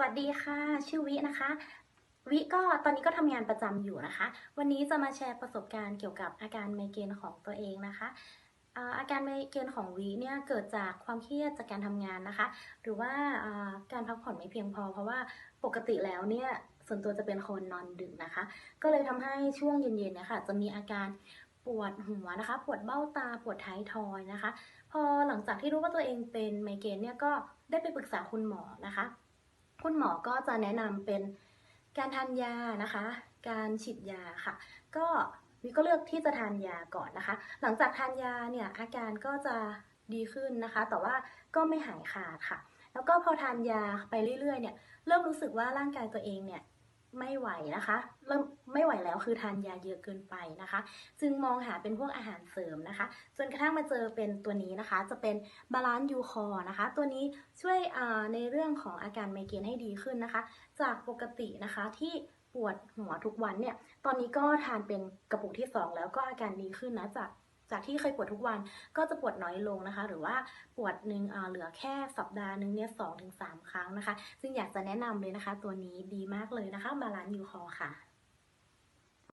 สวัสดีค่ะ ชื่อวินะคะ วิก็ตอนนี้ก็ทำงานประจำอยู่นะคะ วันนี้จะมาแชร์ประสบการณ์เกี่ยวกับอาการไมเกรนของตัวเองนะคะอาการไมเกรนของวิเนี่ยเกิดจากความเครียดจากการทำงานนะคะ หรือว่าอ่าการพักผ่อนไม่เพียงพอ เพราะว่าปกติแล้วเนี่ยส่วนตัวจะเป็นคนนอนดึกนะคะ ก็เลยทำให้ช่วงเย็นๆเนี่ยค่ะจะมีอาการปวดหัวนะคะ ปวดเบ้าตาปวดท้ายทอยนะคะ พอหลังจากที่รู้ว่าตัวเองเป็นไมเกรนเนี่ยก็ได้ไปปรึกษาคุณหมอนะคะ คุณหมอก็จะแนะนำเป็นการทานยานะคะ การฉีดยาค่ะ ก็วิก็เลือกที่จะทานยาก่อนนะคะ หลังจากทานยาเนี่ยอาการก็จะดีขึ้นนะคะ แต่ว่าก็ไม่หายขาดค่ะ แล้วก็พอทานยาไปเรื่อยๆเนี่ย เริ่มรู้สึกว่าร่างกายตัวเองเนี่ย ไม่ไหวนะคะ เริ่มไม่ไหวแล้วคือทานยาเยอะเกินไปนะคะ จึงมองหาเป็นพวกอาหารเสริมนะคะ จนกระทั่งมาเจอเป็นตัวนี้นะคะ จะเป็นบาลานซ์ยูคอนะคะ ตัวนี้ช่วยในเรื่องของอาการไมเกรนให้ดีขึ้นนะคะ จากปกตินะคะที่ปวดหัวทุกวันเนี่ย ตอนนี้ก็ทานเป็นกระปุกที่ 2 แล้วก็อาการดีขึ้นนะจาก จากที่เคยปวดทุกวันก็จะปวดน้อยลงนะคะ หรือว่าปวดหนึ่งเหลือแค่สัปดาห์หนึ่งเนี่ยสองถึงสามครั้งนะคะ ซึ่งอยากจะแนะนำเลยนะคะ ตัวนี้ดีมากเลยนะคะบาลานซ์ยูคอค่ะ